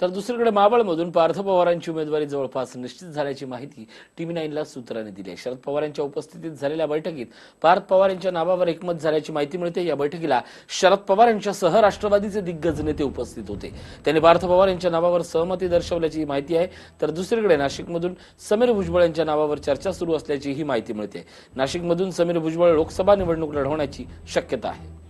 तर दुसरीकडे मावळमधून पार्थ पवारांची उमेदवारी जवळपास निश्चित झाल्याची माहिती टीव्ही नाईनला सूत्रांनी दिली आहे. शरद पवार यांच्या उपस्थितीत झालेल्या बैठकीत पार्थ पवार यांच्या नावावर एकमत झाल्याची माहिती मिळते. या बैठकीला शरद पवार यांच्यासह राष्ट्रवादीचे दिग्गज नेते उपस्थित होते. त्यांनी पार्थ पवार यांच्या नावावर सहमती दर्शवल्याची माहिती आहे. तर दुसरीकडे नाशिकमधून समीर भुजबळ यांच्या नावावर चर्चा सुरू असल्याची ही माहिती मिळते. नाशिकमधून समीर भुजबळ लोकसभा निवडणूक लढवण्याची शक्यता आहे.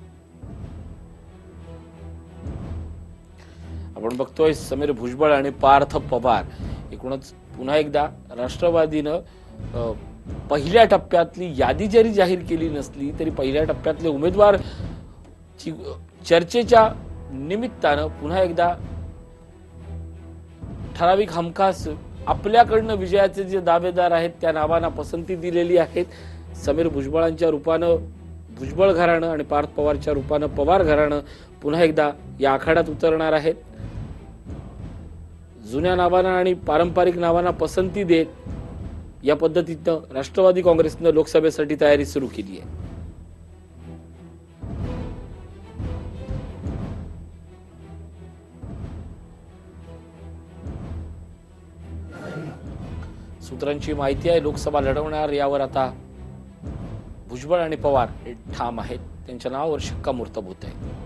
आपण बघतोय समीर भुजबळ आणि पार्थ पवार. एकूणच पुन्हा एकदा राष्ट्रवादीनं पहिल्या टप्प्यातली यादी जरी जाहीर केली नसली तरी पहिल्या टप्प्यातले उमेदवार ची चर्चेच्या निमित्तानं पुन्हा एकदा ठराविक हमखास आपल्याकडनं विजयाचे जे दावेदार आहेत त्या नावांना पसंती दिलेली आहेत. समीर भुजबळांच्या रूपानं भुजबळ घराणं आणि पार्थ पवारच्या रूपानं पवार घराणं पुन्हा एकदा या आखाड्यात उतरणार आहेत. जुन्या नावांना आणि पारंपरिक नावांना पसंती देत या पद्धतीनं राष्ट्रवादी काँग्रेसनं लोकसभेसाठी तयारी सुरू केली आहे. सूत्रांची माहिती आहे लोकसभा लढवणार यावर आता भुजबळ आणि पवार हे ठाम आहेत. त्यांच्या नावावर शिक्कामोर्तब होत आहे